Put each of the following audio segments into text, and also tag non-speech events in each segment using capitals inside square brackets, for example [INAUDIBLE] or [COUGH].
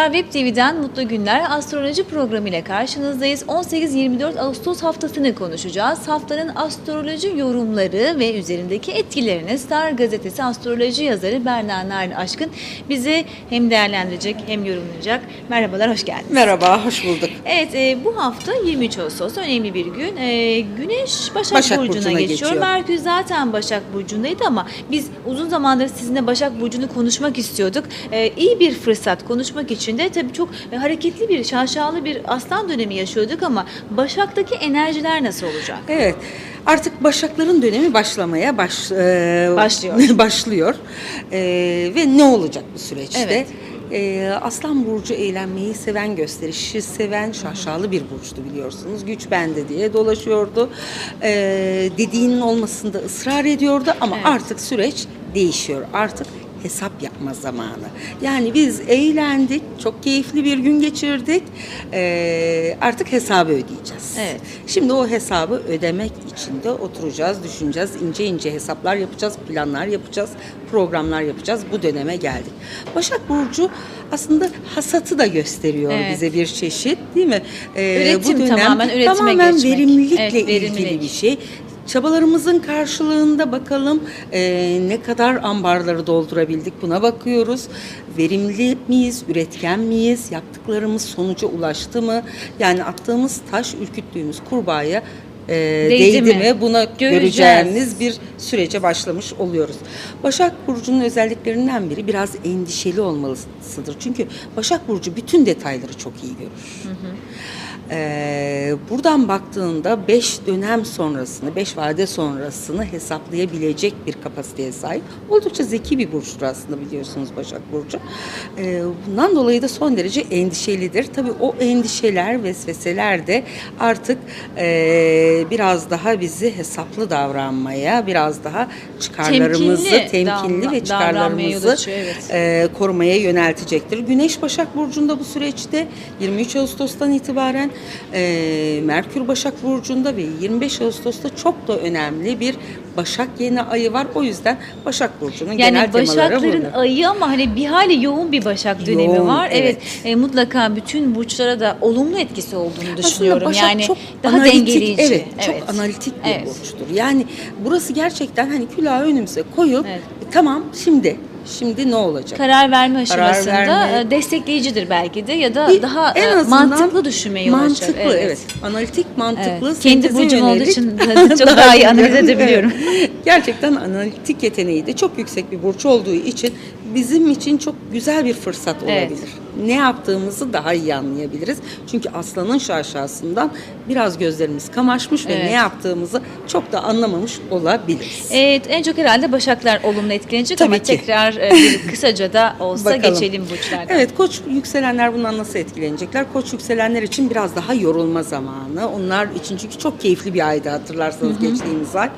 Burçlar Web TV'den Mutlu Günler Astroloji programı ile karşınızdayız. 18-24 Ağustos haftasını konuşacağız. Haftanın astroloji yorumları ve üzerindeki etkilerini Star Gazetesi astroloji yazarı Berna Narin Aşkın bizi hem değerlendirecek hem yorumlayacak. Merhabalar, hoş geldiniz. Merhaba, hoş bulduk. Evet, e, bu hafta 23 Ağustos önemli bir gün. E, Güneş Başak, Başak Burcu'na, Burcu'na geçiyor. geçiyor. Merkür zaten Başak Burcu'ndaydı ama biz uzun zamandır sizinle Başak Burcu'nu konuşmak istiyorduk. E, iyi bir fırsat konuşmak için de tabii çok e, hareketli bir, şaşalı bir aslan dönemi yaşıyorduk ama Başak'taki enerjiler nasıl olacak? Evet, artık Başakların dönemi başlamaya baş, e, Başlıyor. [LAUGHS] başlıyor. E, ve ne olacak bu süreçte? Evet. E, Aslan Burcu eğlenmeyi seven, gösterişi seven, şaşalı bir burçtu biliyorsunuz. Güç bende diye dolaşıyordu. E, dediğinin olmasında ısrar ediyordu ama Evet. artık süreç değişiyor. Artık hesap yapma zamanı. Yani biz eğlendik, çok keyifli bir gün geçirdik. E, artık hesabı ödeyeceğiz. Evet. Şimdi o hesabı ödemek için de oturacağız, düşüneceğiz, ince ince hesaplar yapacağız, planlar yapacağız, programlar yapacağız. Bu döneme geldik. Başak Burcu aslında hasatı da gösteriyor Evet. bize bir çeşit değil mi? Ee, Üretim, tamamen üretime tamamen geçmek. verimlilikle Evet, ilgili bir şey. Çabalarımızın karşılığında bakalım e, ne kadar ambarları doldurabildik buna bakıyoruz. Verimli miyiz, üretken miyiz, yaptıklarımız sonuca ulaştı mı? Yani attığımız taş, ürküttüğümüz kurbağaya e, Değdi değdi, mi? mi? Buna Göreceğiz. göreceğiniz bir sürece başlamış oluyoruz. Başak Burcu'nun özelliklerinden biri biraz endişeli olmalısıdır. Çünkü Başak Burcu bütün detayları çok iyi görür. Ee, buradan baktığında 5 dönem sonrasını, 5 vade sonrasını hesaplayabilecek bir kapasiteye sahip. Oldukça zeki bir burçtur aslında biliyorsunuz Başak Burcu. Ee, bundan dolayı da son derece endişelidir. Tabii o endişeler, vesveseler de artık ee, biraz daha bizi hesaplı davranmaya, biraz daha çıkarlarımızı Temkinli temkinli, davran- ve çıkarlarımızı açıyor, evet. e, korumaya yöneltecektir. Güneş Başak Burcu'nda bu süreçte 23 Ağustos'tan itibaren e, Merkür Başak Burcu'nda ve 25 Ağustos'ta çok da önemli bir Başak yeni ayı var. O yüzden Başak Burcu'nun genel Yani temaları Başakların bunlar. ayı ama hani bir hali yoğun bir Başak dönemi Yoğun, var. Evet, evet. e, mutlaka bütün burçlara da olumlu etkisi olduğunu düşünüyorum. Başak yani çok daha analitik, dengeleyici. Evet, çok analitik bir Evet. burçtur. Yani burası gerçekten hani külahı önümüze koyup Evet. "E, tamam şimdi şimdi ne olacak? Karar verme Karar aşamasında verme. e, destekleyicidir belki de ya da Bir- daha en e, azından mantıklı düşünmeye yol açar. Mantıklı evet. Analitik mantıklı. Evet. Kendi senteze burcum olduğu yönelik. için [LAUGHS] çok daha iyi [LAUGHS] analiz edebiliyorum. Gerçekten analitik yeteneği de çok yüksek bir burç olduğu için bizim için çok güzel bir fırsat Evet. olabilir. Ne yaptığımızı daha iyi anlayabiliriz. Çünkü aslanın şaşasından biraz gözlerimiz kamaşmış ve Evet. ne yaptığımızı çok da anlamamış olabiliriz. Evet, en çok herhalde Başaklar olumlu etkilenecek Tabii ama ki. tekrar e, [LAUGHS] kısaca da olsa Bakalım. geçelim burçlardan. Evet koç yükselenler bundan nasıl etkilenecekler? Koç yükselenler için biraz daha yorulma zamanı. Onlar için çünkü çok keyifli bir aydı hatırlarsanız geçtiğimiz ay.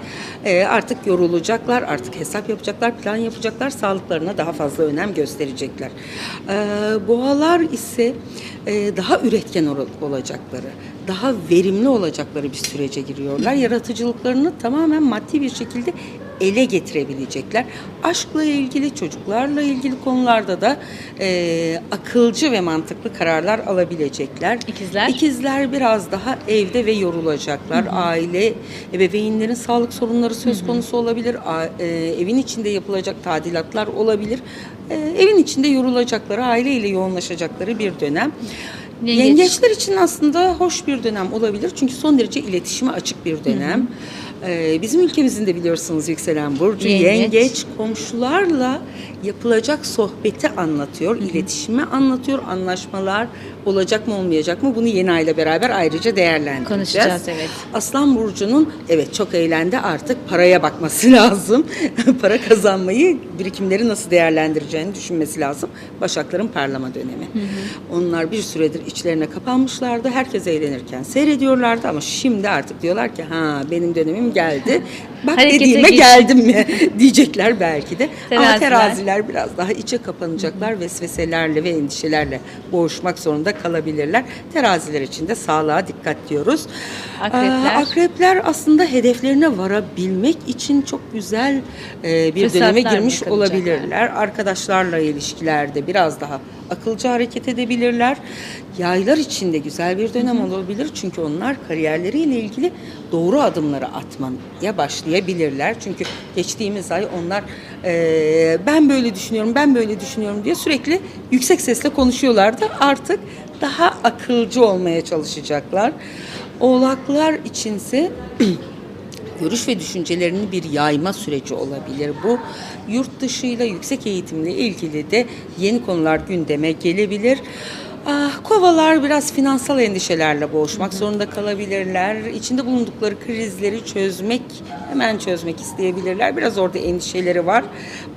Ee, artık yorulacaklar, artık hesap yapacaklar, plan yapacaklar, sağlıklarına daha fazla önem gösterecekler. Ee, boğalar ise daha üretken ol- olacakları, daha verimli olacakları bir sürece giriyorlar. Yaratıcılıklarını tamamen maddi bir şekilde ele getirebilecekler. Aşkla ilgili, çocuklarla ilgili konularda da e, akılcı ve mantıklı kararlar alabilecekler. İkizler? İkizler biraz daha evde ve yorulacaklar. Aile, ebeveynlerin sağlık sorunları söz konusu olabilir. A- e, evin içinde yapılacak tadilatlar olabilir. E, evin içinde yorulacakları, aileyle yoğunlaşacakları bir dönem. Yengeç. Yengeçler için aslında hoş bir dönem olabilir. Çünkü son derece iletişime açık bir dönem. Ee, bizim ülkemizin de biliyorsunuz yükselen burcu Yengeç. yengeç. komşularla yapılacak sohbeti anlatıyor, iletişimi anlatıyor, anlaşmalar olacak mı olmayacak mı bunu yeni ayla beraber ayrıca değerlendireceğiz. Konuşacağız, evet. Aslan burcunun evet çok eğlendi artık paraya bakması [LAUGHS] lazım. Para kazanmayı, birikimleri nasıl değerlendireceğini düşünmesi lazım. Başakların parlama dönemi. Onlar bir süredir içlerine kapanmışlardı. Herkes eğlenirken seyrediyorlardı ama şimdi artık diyorlar ki ha benim dönemim geldi. [LAUGHS] bak Harekete dediğime geç. geldim mi [LAUGHS] diyecekler belki de. Ama Teraziler. teraziler biraz daha içe kapanacaklar. Vesveselerle ve endişelerle boğuşmak zorunda kalabilirler. Teraziler için de sağlığa dikkat diyoruz. Akrepler. Aa, akrepler aslında hedeflerine varabilmek için çok güzel e, bir Fırsatlar döneme girmiş? Olabilirler. Arkadaşlarla ilişkilerde biraz daha akılcı hareket edebilirler. Yaylar için de güzel bir dönem olabilir. Çünkü onlar kariyerleriyle ilgili doğru adımları atmaya başlayabilirler. Çünkü geçtiğimiz ay onlar e, ben böyle düşünüyorum, ben böyle düşünüyorum diye sürekli yüksek sesle konuşuyorlardı. Artık daha akılcı olmaya çalışacaklar. Oğlaklar içinse [CLEARS THROAT] görüş ve düşüncelerini bir yayma süreci olabilir. Bu yurt dışıyla yüksek eğitimle ilgili de yeni konular gündeme gelebilir. Ah, kovalar biraz finansal endişelerle boğuşmak zorunda kalabilirler. İçinde bulundukları krizleri çözmek, hemen çözmek isteyebilirler. Biraz orada endişeleri var.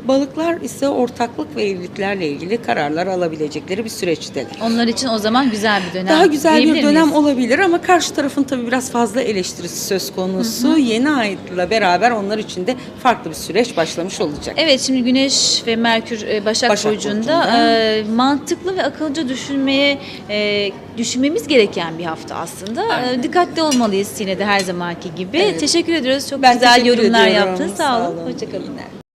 Balıklar ise ortaklık ve evliliklerle ilgili kararlar alabilecekleri bir süreçteler. Onlar için o zaman güzel bir dönem. Daha güzel bir dönem miyiz? olabilir ama karşı tarafın tabii biraz fazla eleştirisi söz konusu. Yeni ayla beraber onlar için de farklı bir süreç başlamış olacak. Evet şimdi Güneş ve Merkür e, Başak, Başak Burcu'nda Burcu'nda. e, mantıklı ve akılcı düşünmeye e, düşünmemiz gereken bir hafta aslında. E, dikkatli olmalıyız yine de her zamanki gibi. Evet. Teşekkür ediyoruz. Çok Ben güzel yorumlar ediyorum. yaptın. Sağ Sağ olun. olun. Hoşçakalın.